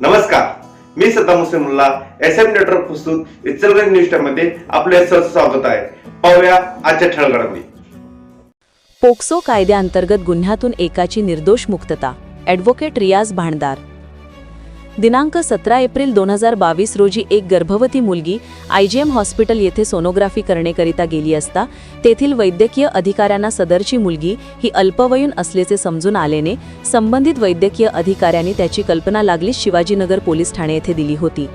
नमस्कार. मी Saddam Hussain S M network प्रस्तुत इचलगंज न्यूजमध्ये आपले सहर्ष स्वागत आहे. पाहूया आजच्या ठळगडामध्ये पोक्सो कायद्याअंतर्गत गुन्ह्यातून एकाची निर्दोष मुक्तता ॲडव्होकेट रियाज भांडदार दिनांक सतरा एप्रिल दोन हजार बावीस रोजी एक गर्भवती मुलगी आयजीएम हॉस्पिटल येथे सोनोग्राफी करण्याकरिता गेली असता तेथील वैद्यकीय अधिकाऱ्यांना सदरची मुलगी ही अल्पवयीन असल्याचे समजून आल्याने संबंधित वैद्यकीय अधिकाऱ्यांनी त्याची कल्पना लागलीच शिवाजीनगर पोलीस ठाणे येथे दिली होती.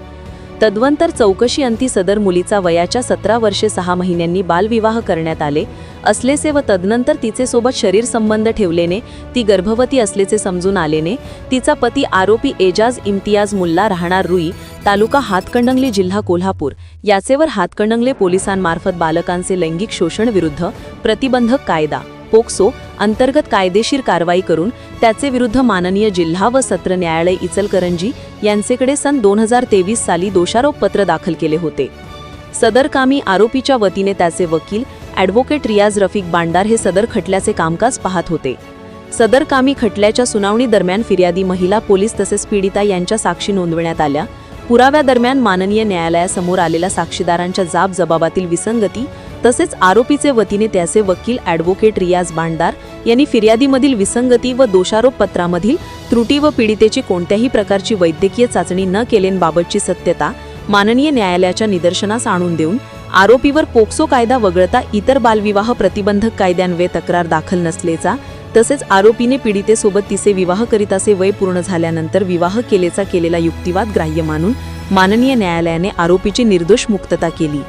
तद्वंतर चौकशी अंती सदर मुलीचा वयाच्या सतरा वर्षे सहा महिन्यांनी बालविवाह करण्यात आले. असलेचे व तदनंतर तिचे सोबत शरीर संबंध ठेवलेने ती गर्भवती असल्याचे समजून आलेने तिचा पती आरोपी एजाज इम्तियाज मुल्ला राहणार रुई तालुका हातकणंगले जिल्हा कोल्हापूर. याचेवर हातकणंगले पोलिसांमार्फत बालकांचे लैंगिक शोषण विरुद्ध प्रतिबंधक कायदा. पोक्सो अंतर्गत कायदेशीर कारवाई करून त्याचे विरुद्ध माननीय जिल्हा व सत्र न्यायालय इचलकरंजी यांचेकडे सन दोन हजार तेवीस साली दोषारोपपत्र दाखल केले होते. सदर कामी आरोपीच्या वतीने त्याचे वकील ॲडव्होकेट रियाज रफिक बांडार हे सदर खटल्याचे कामकाज पाहत होते. सदर कामी खटल्याच्या सुनावणी दरम्यान फिर्यादी महिला पोलीस तसेच पीडिता यांच्या साक्षी नोंदवण्यात आल्या. पुराव्यादरम्यान माननीय न्यायालयासमोर आलेल्या साक्षीदारांच्या जाब जबाबातील विसंगती तसेच आरोपीचे वतीने त्याचे वकील ॲडव्होकेट रियाज बांडार यांनी फिर्यादीमधील विसंगती व दोषारोप पत्रामधील त्रुटी व पीडितेची कोणत्याही प्रकारची वैद्यकीय चाचणी न केलेबाबतची सत्यता माननीय न्यायालयाच्या निदर्शनास आणून देऊन आरोपीवर पोक्सो कायदा वगळता इतर बालविवाह प्रतिबंधक कायद्यान्वये तक्रार दाखल नसल्याचा तसेच आरोपीने पीडितेसोबत तिचे विवाह करीत असे वय पूर्ण झाल्यानंतर विवाह केलेचा केलेला युक्तिवाद ग्राह्य मानून माननीय न्यायालयाने आरोपीची निर्दोष मुक्तता केली.